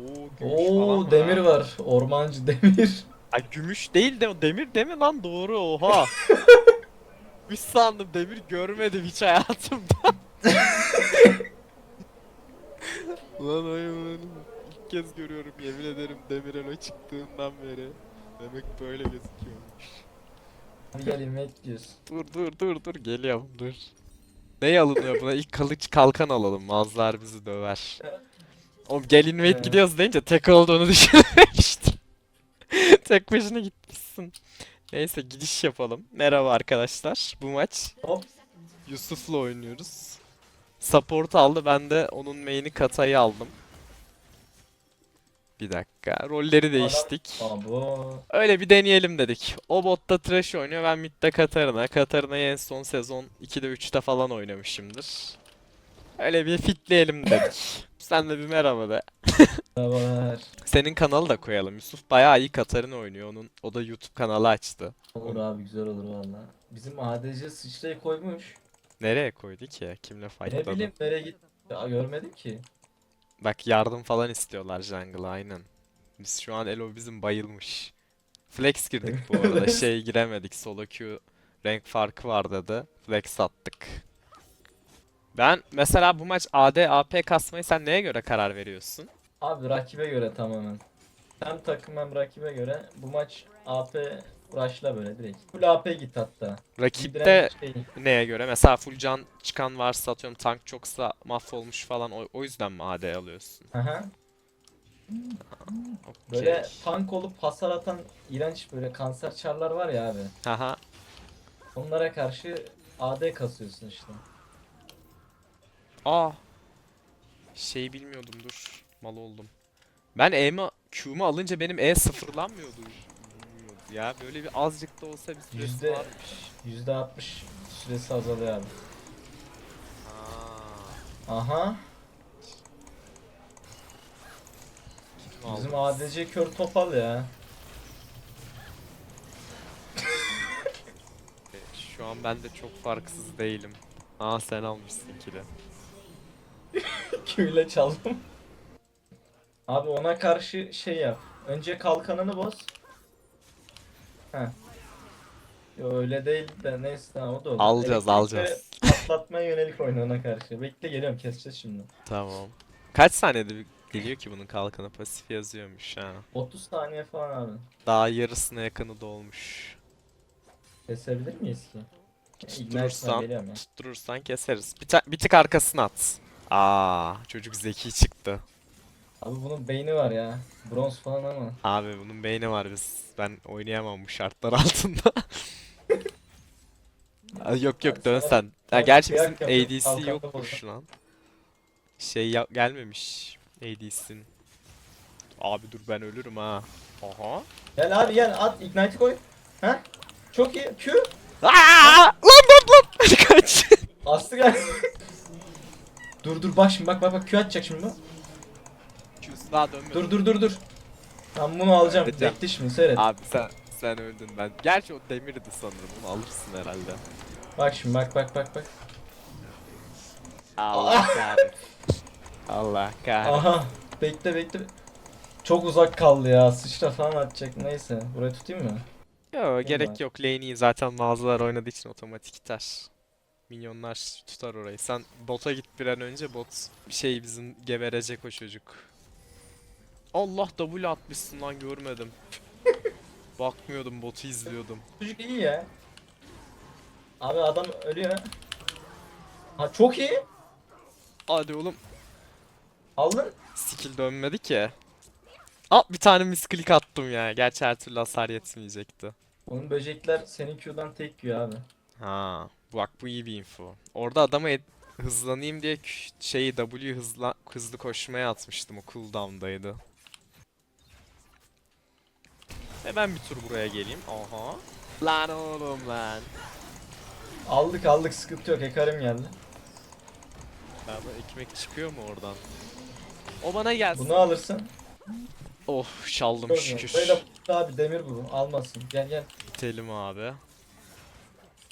Oo gümüş falan Oo demir ha. var. Ormancı demir. Ay gümüş değil de o demir değil mi lan doğru oha. Bir sandım demir görmedim hiç hayatımda. Ulan hayvan. İlk kez görüyorum yemin ederim demir elo çıktığından beri. Demek böyle gözüküyormuş. Hadi gel yemek yiyoruz. Dur dur dur dur geliyorum dur. Ne alınıyor buna? İlk kılıç kalkan alalım. Mazlar bizi döver. Oğlum gel invade Evet. gidiyoruz deyince tek olduğunu düşünmemiştim. tek başına gitmişsin. Neyse gidiş yapalım. Merhaba arkadaşlar. Bu maç Hop. Yusuf'la oynuyoruz. Support aldı. Ben de onun main'i Kata'yı aldım. Bir dakika. Rolleri değiştik. Öyle bir deneyelim dedik. O botta Thresh oynuyor. Ben midde Katarina. Katarina'yı en son sezon 2'de 3'te falan oynamışımdır. Öyle bir fitleyelim dedik. Sen de bir merhaba de. Merhabalar. Senin kanalı da koyalım. Yusuf bayağı iyi Katarina oynuyor. Onun o da YouTube kanalı açtı. Olur abi güzel olur valla. Bizim ADC sıçrayı koymuş. Nereye koydu ki? Kimle Ne fightladı? bileyim nereye git. Ya, görmedim ki. Bak yardım falan istiyorlar jungle'a aynen. Biz şu an Elo bizim bayılmış. Flex girdik bu arada. şey giremedik. Solo Q renk farkı var dedi. Flex attık. Ben mesela bu maç AD AP kasmayı sen neye göre karar veriyorsun? Abi rakibe göre tamamen. Hem takım hem rakibe göre bu maç AP rush'la böyle direkt. Full AP git hatta. Rakipte şey. neye göre? Mesela full can çıkan varsa atıyorum tank çoksa mahvolmuş falan o, o yüzden mi AD alıyorsun? Aha. Okey. Böyle tank olup hasar atan iğrenç böyle kanser çarlar var ya abi. Haha. Onlara karşı AD kasıyorsun işte. Aa. Şey bilmiyordum dur. Mal oldum. Ben E'mi Q'mu alınca benim E sıfırlanmıyordu. Ya böyle bir azıcık da olsa bir süresi Yüzde- varmış. %60 süresi azalıyor abi. Aa. Aha. kim Bizim aldı? ADC kör topal ya. Şu an ben de çok farksız değilim. Aa sen almışsın kili. Küyle çaldım. Abi ona karşı şey yap. Önce kalkanını boz. Heh. Yo öyle değil de neyse tamam o da olur. Alacağız, alacağız. Patlatmaya yönelik oyna ona karşı. Bekle geliyorum keseceğiz şimdi. Tamam. Kaç saniyede geliyor ki bunun kalkanı pasif yazıyormuş ha. 30 saniye falan abi. Daha yarısına yakını dolmuş. Kesebilir miyiz ki? Tutturursan, tutturursan keseriz. Bir, bir tık arkasına at. Aa, çocuk zeki çıktı. Abi bunun beyni var ya. Bronz falan ama. Abi bunun beyni var biz. Ben oynayamam bu şartlar altında. Aa, yok yok dön sen. Ha, gerçi bizim kıyak ADC kalkanla yokmuş lan. Şey ya- gelmemiş ADC'nin. Abi dur ben ölürüm ha. Aha. Gel abi gel at ignite koy. Ha? Çok iyi. Q. Aa! Lan lan lan! Kaç. Aslı gel. Dur dur bak şimdi bak bak bak Q atacak şimdi bu. Q'su daha dönmedi. Dur dur dur dur. Ben bunu alacağım. Edeceğim. Bekle şimdi seyret. Abi sen sen öldün ben. Gerçi o demirdi sanırım. Onu alırsın herhalde. Bak şimdi bak bak bak bak. Allah kahretsin. Allah kahretsin. Aha. Bekle bekle. Çok uzak kaldı ya. Sıçra falan atacak. Neyse. Burayı tutayım mı? Yo gerek yok. Lane'i zaten mağazalar oynadığı için otomatik iter. Minyonlar tutar orayı. Sen bota git bir an önce bot şey bizim geberecek o çocuk. Allah W atmışsın lan görmedim. Bakmıyordum botu izliyordum. Çocuk iyi ya. Abi adam ölüyor. Ha çok iyi. Hadi oğlum. Aldın. Skill dönmedi ki. Aa bir tane misklik attım ya. Gerçi her türlü hasar yetmeyecekti. Onun böcekler senin Q'dan tek yiyor abi. Ha, bak bu iyi bir info. Orada adamı ed- hızlanayım diye şeyi W hızla hızlı koşmaya atmıştım o cooldown'daydı. Ve ben bir tur buraya geleyim. Aha. Lan oğlum lan. Aldık aldık sıkıntı yok. Ekarim geldi. Bu ekmek çıkıyor mu oradan? O bana gelsin. Bunu alırsın. Of çaldım Görmüyor. şükür. Böyle abi demir bu. Almasın. Gel gel. Bitelim abi.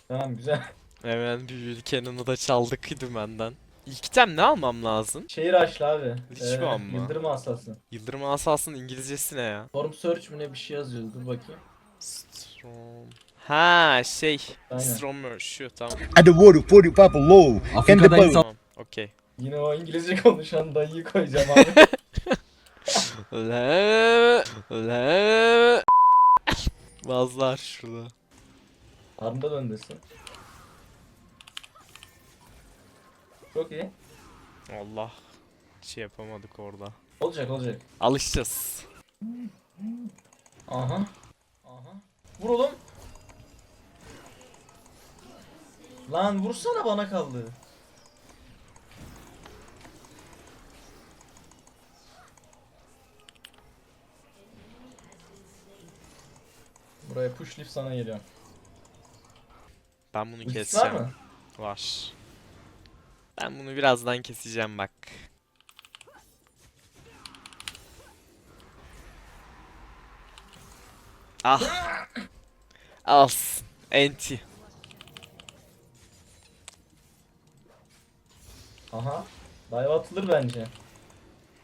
Tamam güzel. Hemen büyülü Cannon'ı da çaldık dümenden. İlk item ne almam lazım? Şehir açlı abi. Hiç mi amma? Yıldırım asası. Yıldırım asasının İngilizcesi ne ya? Storm Search mi ne bir şey yazıyordu dur bakayım. Strom. Ha şey. Aynen. Stromer şu tamam. I devoted 40 Papa Low the Afrika'da insan Tamam. Okey. Yine o İngilizce konuşan dayıyı koyacağım abi. Le le Vazlar şurada. Arında döndesin. Çok iyi. Allah. Şey yapamadık orada. Olacak olacak. Alışacağız. Aha. Aha. Vur oğlum. Lan vursana bana kaldı. Buraya push leaf sana geliyor. Ben bunu Ultisi var keseceğim. mı? Var. Ben bunu birazdan keseceğim bak. Ah. As. Enti. Aha. Dive atılır bence.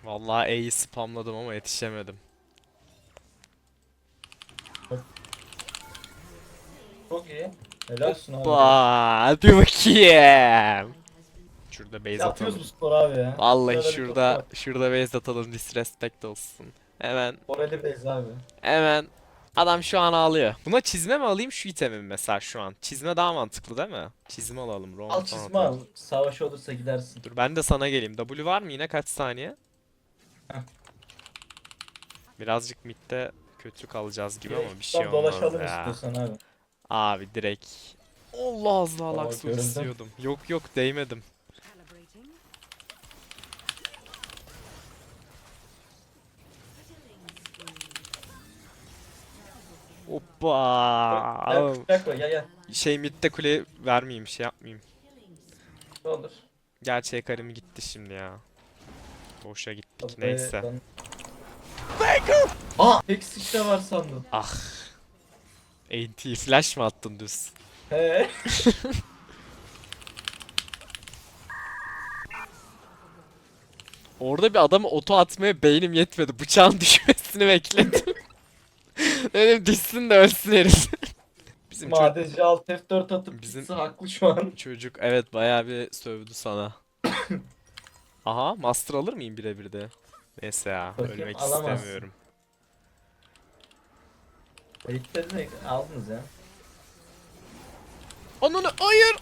Vallahi E'yi spamladım ama yetişemedim. Çok iyi. Helal olsun abi. Ba, hadi bakayım. Şurada base Yapıyoruz bu atalım. spor abi ya. Vallahi Şurada bir şurada şurada base atalım disrespect olsun. Hemen Morali bez abi. hemen adam şu an ağlıyor. Buna çizme mi alayım şu itemi mi mesela şu an? Çizme daha mantıklı değil mi? Çizme alalım. roam Al falan çizme atalım. al. Savaş olursa gidersin. Dur ben de sana geleyim. W var mı yine kaç saniye? Heh. Birazcık midde kötü kalacağız gibi ama bir şey Tam olmaz dolaşalım ya. istiyorsan abi. Abi direkt. Allah Luxor görüldüm. istiyordum. Yok yok değmedim. Hoppa. Gel koy gel gel. Şey midde kule vermeyeyim şey yapmayayım. Ne olur. Gerçi Ekarim gitti şimdi ya. Boşa gittik Tabii, neyse. ben- Aa! Tek sıçra var sandım. Ah. AT flash mı attın düz? He. Orada bir adamı oto atmaya beynim yetmedi. Bıçağın düşmesini bekledim. Dedim düşsün de ölsün herif. Bizim ço- Madeci alt F4 atıp Bizim- haklı şu an. çocuk evet bayağı bir sövdü sana. Aha master alır mıyım birebir de? Neyse ya Bakayım, ölmek alamazsın. istemiyorum. Kayıtları ne? Aldınız ya. Ananı hayır.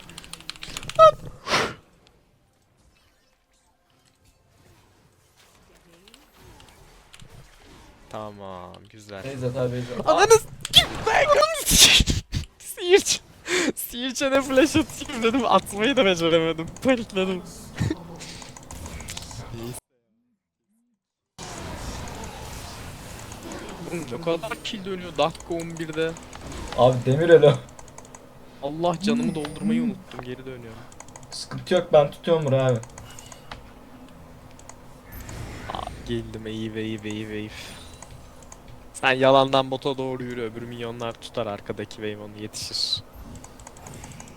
Tamam güzel. Beyzat abi Beyzat. Aa, Ananı s**kim ben Sihirç. Sihirç'e ne flash atayım dedim atmayı da beceremedim. Panikledim. Ne kadar kill dönüyor dakika 11'de. Abi demir elo. Allah canımı doldurmayı unuttum geri dönüyorum. Sıkıntı yok ben tutuyorum burayı abi. Aa, geldim iyi wave wave wave. Sen yalandan bota doğru yürü öbür minyonlar tutar arkadaki wave onu yetişir.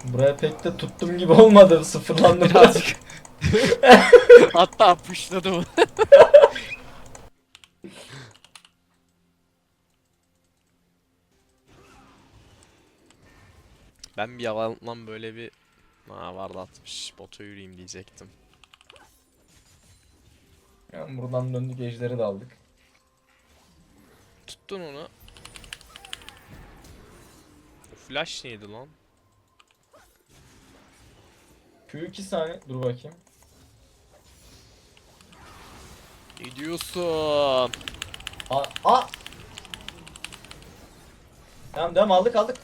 Buraya pek de tuttum gibi olmadı. Sıfırlandım Birazcık. Hatta pushladım. ben bir yalandan böyle bir Ha vardı atmış. Bota yürüyeyim diyecektim. Yani buradan döndük ejderi de aldık. Tuttun onu. O flash neydi lan? Q2 saniye. Dur bakayım. Ne diyorsun? Aa! Aa! Tamam devam aldık aldık.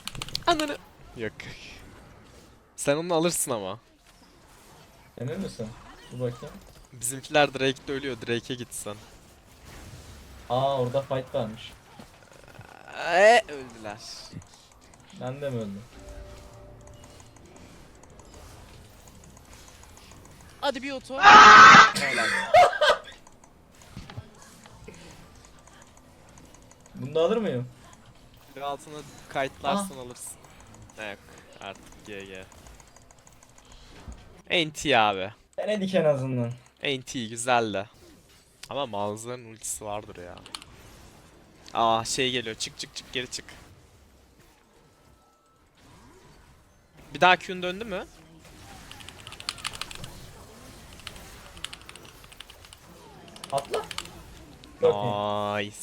Ananı. Yok. Sen onu alırsın ama. Emin misin? Dur bakayım. Bizimkiler Drake'de ölüyor. Drake'e gitsen. Aa orada fight varmış. Eee öldüler. Ben de mi öldüm? Hadi bir oto. Helal. Bunu da alır mıyım? Bir altına kayıtlarsan alırsın. Yok artık GG. NT abi. Denedik en azından. NT güzel de. Ama Malzar'ın ultisi vardır ya. Aa şey geliyor. Çık çık çık geri çık. Bir daha Q'un döndü mü? Atla. Nice.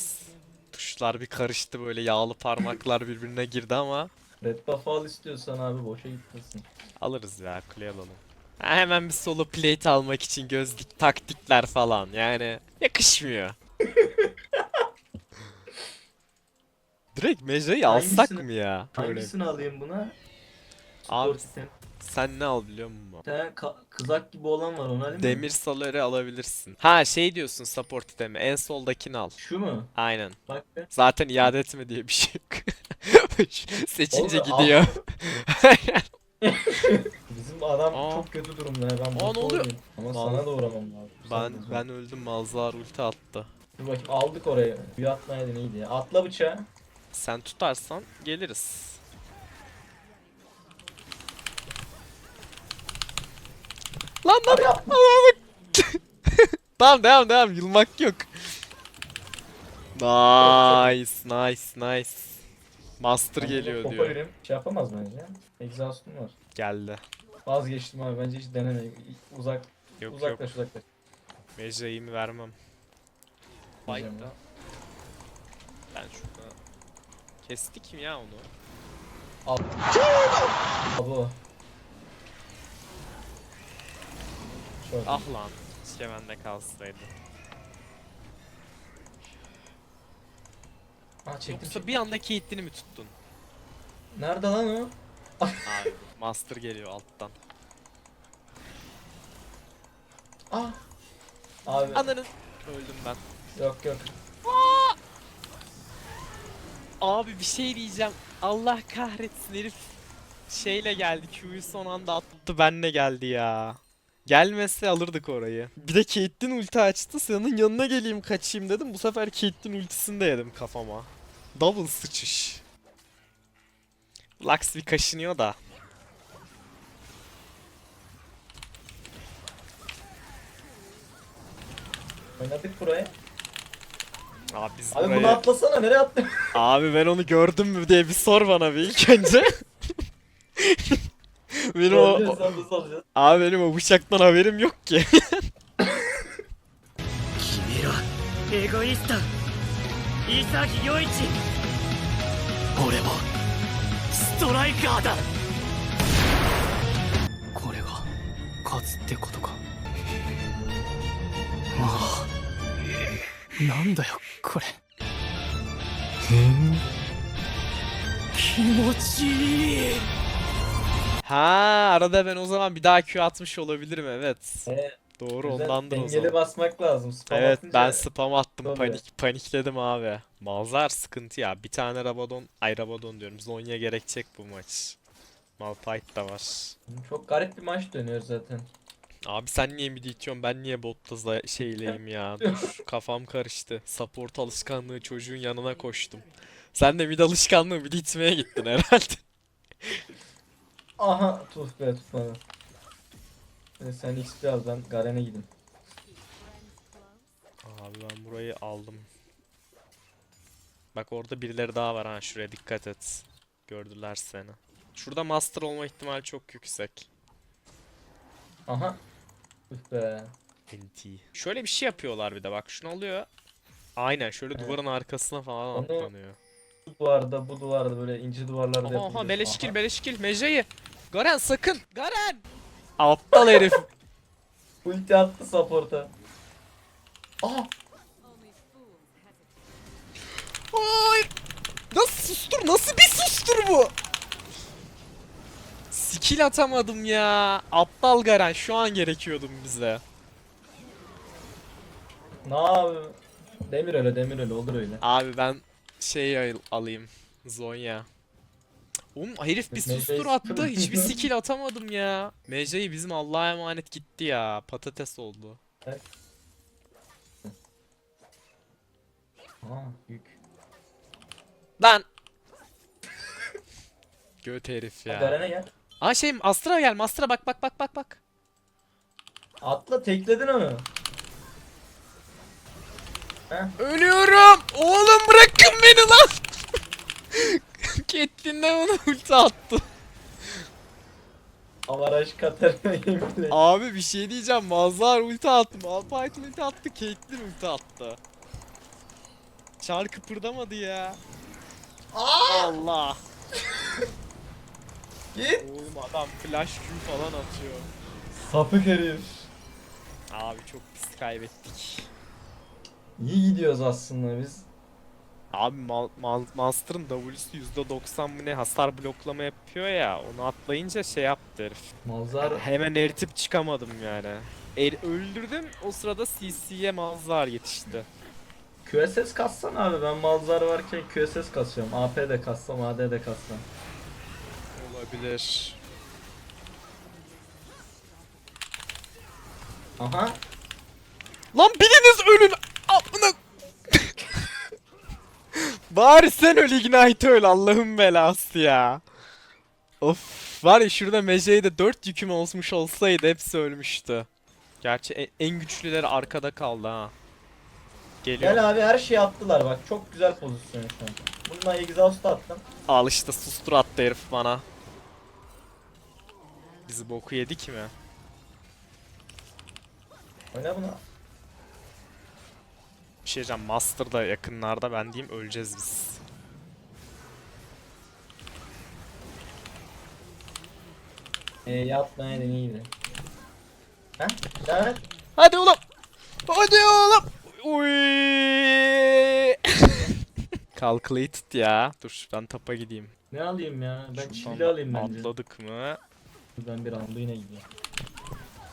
Tuşlar bir karıştı böyle yağlı parmaklar birbirine girdi ama Red buff al istiyorsan abi boşa gitmesin. alırız ya kule alalım. Ha, hemen bir solo plate almak için gözlük taktikler falan yani yakışmıyor. Direkt Meja'yı alsak Hangisini- mı ya? Böyle. Hangisini alayım buna? Abi item. sen ne al biliyor musun? Bir tane ka- kızak gibi olan var onu alayım mı? Demir salary alabilirsin. Ha şey diyorsun support itemi en soldakini al. Şu mu? Aynen. Bak be. Zaten iade etme diye bir şey yok. Seçince Oğlum, gidiyor. Bizim adam Aa. çok kötü durumda ya. Ben Aa, oluyor? oynayayım. Ama Mal- sana da uğramam lazım. Sen ben ben öldüm Malzar ulti attı. Dur bakayım aldık orayı. Büyü atmayaydın iyiydi ya. Atla bıçağı. Sen tutarsan geliriz. Lan lan yapma. Tamam devam devam yılmak yok. Nice nice nice. Master Ben geliyor diyor. koparırım. Şey yapamaz bence ya. Exhaust'um var. Geldi. Vazgeçtim abi. Bence hiç denemeyin. Uzak, Yok yok. uzaklaş uzaklaş. Mecrayı vermem. Fight'ta. Ben şurada kestik mi ya onu? Abi o. Şöyle. Ah lan. Keşke bende kalsaydı. Ah çektim Yoksa bir anda Caitlyn'i mi tuttun? Nerede lan o? Abi Master geliyor alttan. Ah. Abi Ananın. Öldüm ben. yok yok. Abi bir şey diyeceğim. Allah kahretsin herif. Şeyle geldi. Q'yu son anda attı. Benle geldi ya. Gelmese alırdık orayı. Bir de Caitlyn ulti açtı. Senin yanına geleyim kaçayım dedim. Bu sefer Caitlyn ultisini de yedim kafama. Double sıçış. Lux bir kaşınıyor da. Oynadık buraya. Abi biz Abi burayı... bunu atlasana nereye attın? Abi ben onu gördüm mü diye bir sor bana bir ilk önce. benim o, Göreceğiz, sen nasıl alacaksın? abi benim o bıçaktan haberim yok ki. 君らエゴイスト潔陽一俺もストライカーだこれが勝つってことかまあ なんだよこれふん気持ちいい ha arada ben o zaman bir daha Q atmış olabilirim evet. Ee, Doğru güzel, ondandır o Dengeli zaman. basmak lazım. Spam Evet atınca- ben spam attım Tabii. panik panikledim abi. Malzar sıkıntı ya. Bir tane Rabadon, ay Rabadon diyorum. Zonya gerekecek bu maç. Malphite da var. Çok garip bir maç dönüyor zaten. Abi sen niye mid itiyorsun? Ben niye botta şeyleyim ya? Dur kafam karıştı. Support alışkanlığı çocuğun yanına koştum. Sen de mid alışkanlığı mid itmeye gittin herhalde. Aha tuf be tutmadı. Ee, Sen al ben Garen'e gideyim. Abi ben burayı aldım. Bak orada birileri daha var ha şuraya dikkat et. Gördüler seni. Şurada master olma ihtimali çok yüksek. Aha. Tuf be. NT Şöyle bir şey yapıyorlar bir de bak şunu alıyor Aynen şöyle Evet. duvarın arkasına falan Onu- atlanıyor Bu duvarda bu duvarda böyle ince duvarlarda Aha aha Aha. beleşkil Mecra'yı Garen sakın Garen Aptal herif Ulti attı support'a. Aha. Hayır. Nasıl sustur? Nasıl bir sustur bu? Skill atamadım ya. Aptal Garen şu an gerekiyordum bize. Ne yapayım? Demir öyle demir öyle olur öyle. Abi ben şey al- alayım. Zonya. Oğlum herif bir sustur attı. Hiçbir skill atamadım ya. Mecra'yı bizim Allah'a emanet gitti ya. Patates oldu. Aa yük. Lan. Göt herif Ya. ya. Garen'e gel. Aa şey Astra gel Astra bak bak bak bak bak. Atla tekledin onu. Heh. Ölüyorum. Oğlum bırakın beni lan. Caitlyn'den bana ulti attı. Avaraj Katarina yeminle. Abi bir şey diyeceğim. Mazhar ulti attı. Malphite ulti attı. Caitlyn ulti attı. Çar kıpırdamadı ya. Allah. Git. Oğlum adam flash Q falan atıyor. Sapık herif. Abi çok pis kaybettik. İyi gidiyoruz aslında biz. Abi Mal Mal Master'ın W'su %90 mı ne hasar bloklama yapıyor ya. Onu atlayınca şey yaptı herif. Malzar Hemen eritip çıkamadım yani. Er öldürdüm o sırada CC'ye Malzar yetişti. QSS kassan abi ben Malzar varken QSS kasıyorum. AP de kassam AD de kassam. Olabilir. Aha. Lan biriniz ölün! Amına... Bari sen öl Ignite öl Allah'ın belası ya. Of var ya şurada Mejey'de 4 yüküm olmuş olsaydı hepsi ölmüştü. Gerçi en, güçlüleri arkada kaldı ha. Geliyor. Gel abi her şeyi attılar bak çok güzel pozisyon şu an. Bununla exhaust attım. Al işte sustur attı herif bana. Bizi boku yedik mi? Oyna bunu. Bir şey diyeceğim Master da yakınlarda ben diyeyim öleceğiz biz. Ee, yapmayaydın iyiydi. Heh, devam et. Hadi oğlum. Hadi oğlum. Uy. Calculated ya. Dur ben tapa gideyim. Ne alayım ya? Ben Şuradan çivili alayım bence. Atladık mı? Ben bir anda yine gideyim.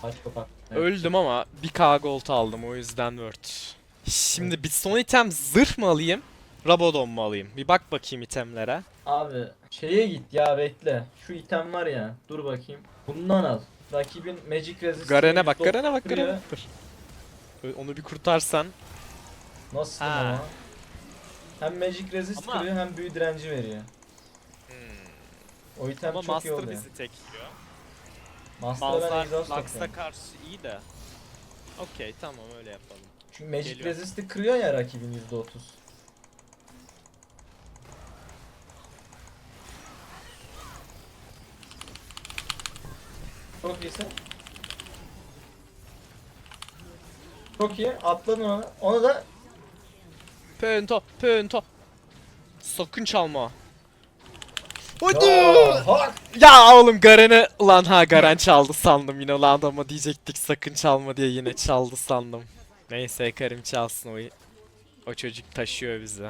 Aç kapak. Evet. Öldüm ama 1k gold aldım o yüzden word. Şimdi bir son item zırh mı alayım? Rabadon mu alayım? Bir bak bakayım itemlere. Abi şeye git ya bekle. Şu item var ya. Dur bakayım. Bundan al. Rakibin Magic Resist. Garen'e bak, Garen'e bak, Garen'e bak. Onu bir kurtarsan. Nasıl Ha. ama? Hem Magic Resist Ama- kırıyor hem büyü direnci veriyor. O item Ama çok iyi oluyor. bizi tekliyor. Master'a ben Balzar exhaust Lux'a karşı iyi de. Okey tamam öyle yapalım. Çünkü Magic Geliyor. Resist'i kırıyor ya rakibin %30. Çok iyisin. Çok iyi. Atladın onu. Onu da Pento, pento. Sakın çalma. Hadi. Ya, oğlum Garen'e ulan ha Garen çaldı sandım yine ulan adama diyecektik sakın çalma diye yine çaldı sandım. Neyse Karim çalsın o o çocuk taşıyor bizi.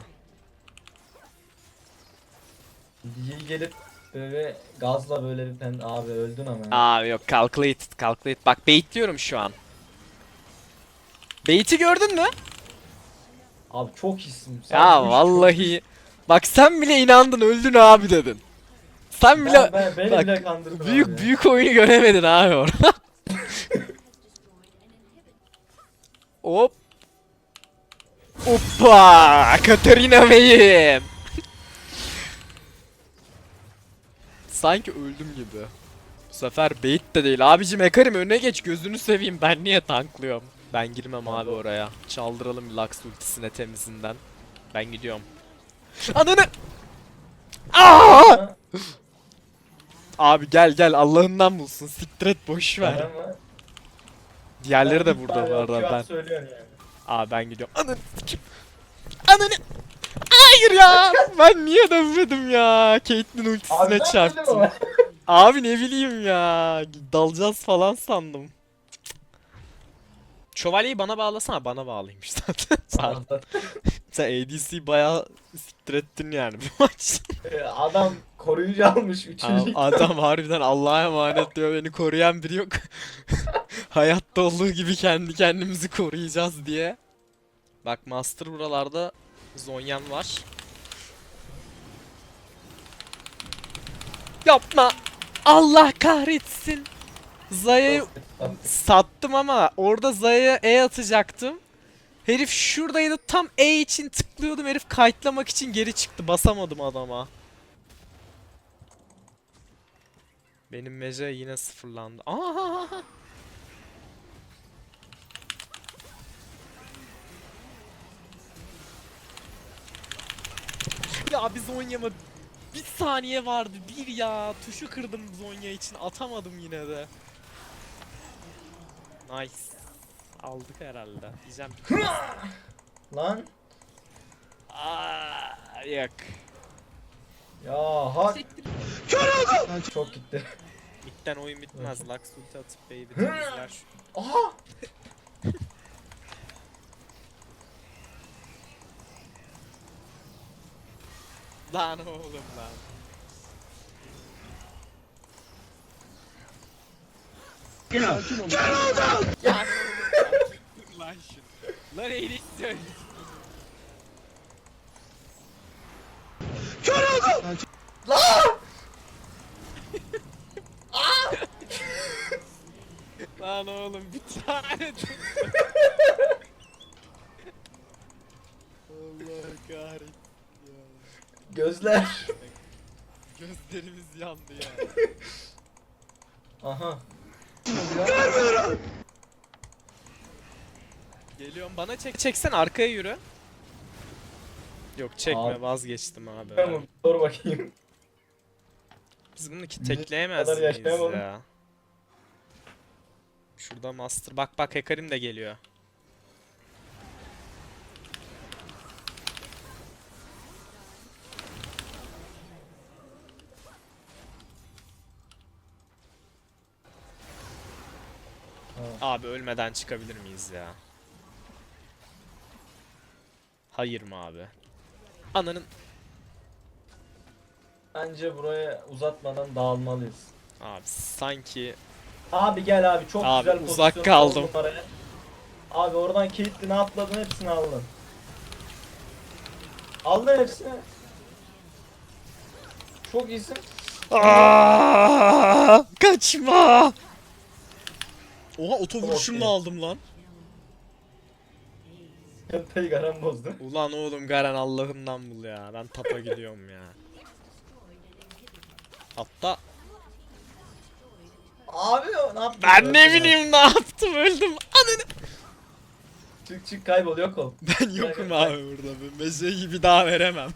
Değil gelip böyle gazla böyle bir pen abi öldün ama. ya. Abi yok calculated calculated bak baitliyorum şu an. Bait'i gördün mü? Abi çok. Sen Ya vallahi bak sen bile inandın öldün abi dedin. Sen bile ben, ben, beni bak, bile kandırdın büyük abi büyük oyunu göremedin abi orada. Hop. Hoppa! Katarina Bey'im. Sanki öldüm gibi. Bu sefer bait de değil. Abicim Ekarim önüne geç gözünü seveyim. Ben niye tanklıyorum? Ben girmem abi oraya. Çaldıralım Lux ultisine temizinden. Ben gidiyorum. Ananı! Aa! Abi gel gel Allah'ından bulsun. Siktir et boş ver. Ama Diğerleri ben de burada bu arada ben. söylüyorsun yani. Aa ben gidiyorum. Ananı sikim. Ananı. Hayır ya. ben niye dönmedim ya? Caitlyn ultisine Abi ben dedim çarptım. ama. Abi ne bileyim ya. Dalacağız falan sandım. Şövalyeyi bana bağlasana. Bana bağlıymış zaten. Sen, sen ADC bayağı siktir ettin yani bir maç. Ee, Adam koruyucu almış üçüncü. adam harbiden Allah'a emanet diyor beni koruyan biri yok. Hayatta olduğu gibi kendi kendimizi koruyacağız diye. Bak Master buralarda Zonyan var. Yapma. Allah kahretsin. Zaya'yı sattım ama orada Zaya'ya E atacaktım. Herif şuradaydı tam E için tıklıyordum herif kayıtlamak için geri çıktı basamadım adama. Benim mece yine sıfırlandı. Aa! Ya bir Zonya mı? Bir saniye vardı. Bir ya. Tuşu kırdım Zonya için. Atamadım yine de. Nice. Aldık herhalde. Diyeceğim. Lan. Aa, yok. Ya hak. Çok gitti. Midden oyun bitmez. Lux ulti atıp temizler. şu- Aha. Lan oğlum lan. Lan Lan şunu. Lan eğri söyle. Lan oğlum bir tane. Allah kahretsin ya. Gözler. Gözlerimiz yandı ya. Aha. Geliyorum bana çek. Çeksen arkaya yürü. Yok çekme Abi. vazgeçtim abi. Tamam. Sor bakayım. Biz bunu ki Biz tekleyemez kadar miyiz yaşayamadım. ya? Şurada master. Bak bak Hekarim de geliyor. Abi ölmeden çıkabilir miyiz ya? Hayır mı abi? Ananın Bence buraya uzatmadan dağılmalıyız. abi sanki Abi gel abi çok Abi, güzel uzak pozisyon kaldım. oldu numaraya. Abi oradan kilitli ne atladın hepsini aldın. Aldın hepsini. Çok iyisin. Aa, kaçma. Oha oto vuruşumla Okey. aldım lan. Yantayı garan bozdu. Ulan oğlum Garen Allah'ından bul ya. Ben tapa gidiyorum ya. Hatta Abi ne yaptın? ben ne bileyim ne yaptım öldüm. Ananı. Çık çık kaybol yok ol. Ben yokum abi burada. Ben mezeyi bir daha veremem.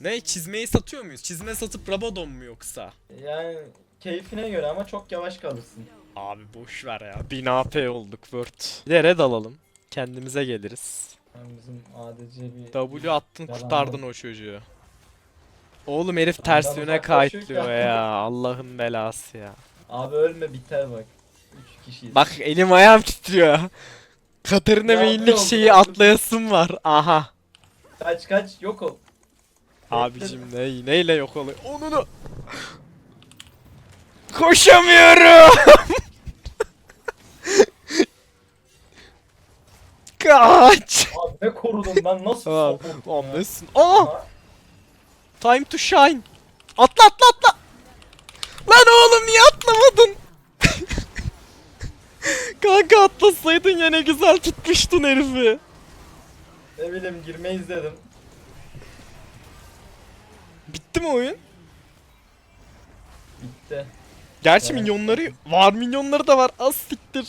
Ne çizmeyi satıyor muyuz? Çizme satıp Rabadon mu yoksa? Yani keyfine göre ama çok yavaş kalırsın. Abi boş ver ya. 1000 AP olduk Word. Bir de red alalım. Kendimize geliriz. Yani bizim ADC bir... W attın Yalan kurtardın o çocuğu. Oğlum herif ters Adam yöne uzaklaşıyor kayıtlıyor ya. ya. Allah'ın belası ya. Abi ölme biter bak. 3 kişiyiz. Bak elim ayağım titriyor. Katarina Ya, oldu? şeyi atlayasım var. Aha. Kaç kaç yok ol. Abicim ne neyle yok oluyor? Onunu. Koşamıyorum. Kaç. Abi ne korudum ben nasıl supportum Lan ya? Aa! Ha? Time to shine. Atla atla atla. Lan oğlum niye atlamadın? Kanka atlasaydın ya ne güzel tutmuştun herifi. Ne bileyim girmeyiz dedim. Bitti mi oyun? Bitti. Gerçi Evet. minyonları var minyonları da var az siktir.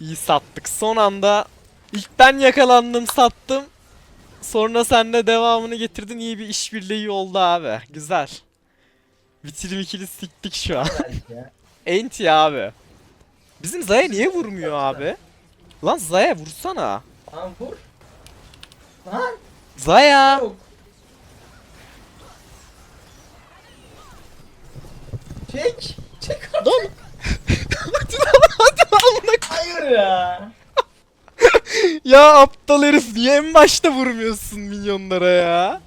İyi sattık son anda. İlk ben yakalandım sattım. Sonra sen de devamını getirdin iyi bir işbirliği oldu abi. Güzel. Bitirim ikili siktik şu an. Enti abi. Bizim Zaya niye vurmuyor abi? Lan Zaya vursana. Tamam vur. Lan Zaya. yok. Çek. Çek artık. Lan. hadi lan hadi lan Hayır ya. Ya aptal herif niye en başta vurmuyorsun minyonlara ya?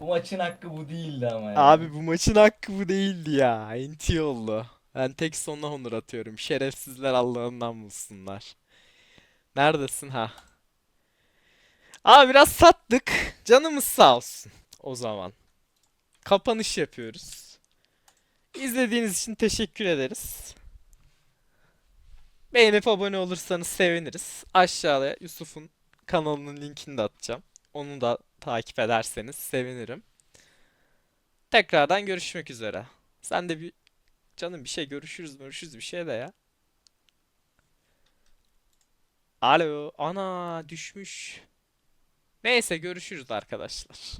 Bu maçın hakkı bu değildi ama ya. Abi bu maçın hakkı bu değildi ya. Enti oldu. Ben tek sonuna honor atıyorum. Şerefsizler Allah'ından bulsunlar. Neredesin ha? Abi biraz sattık. Canımız sağ olsun. O zaman. Kapanış yapıyoruz. İzlediğiniz için teşekkür ederiz. Beğenip abone olursanız seviniriz. Aşağıya Yusuf'un kanalının linkini de atacağım. Onu da takip ederseniz sevinirim. Tekrardan görüşmek üzere. Sen de bir canım bir şey görüşürüz görüşürüz bir şey de ya. Alo. Ana düşmüş. Neyse görüşürüz arkadaşlar.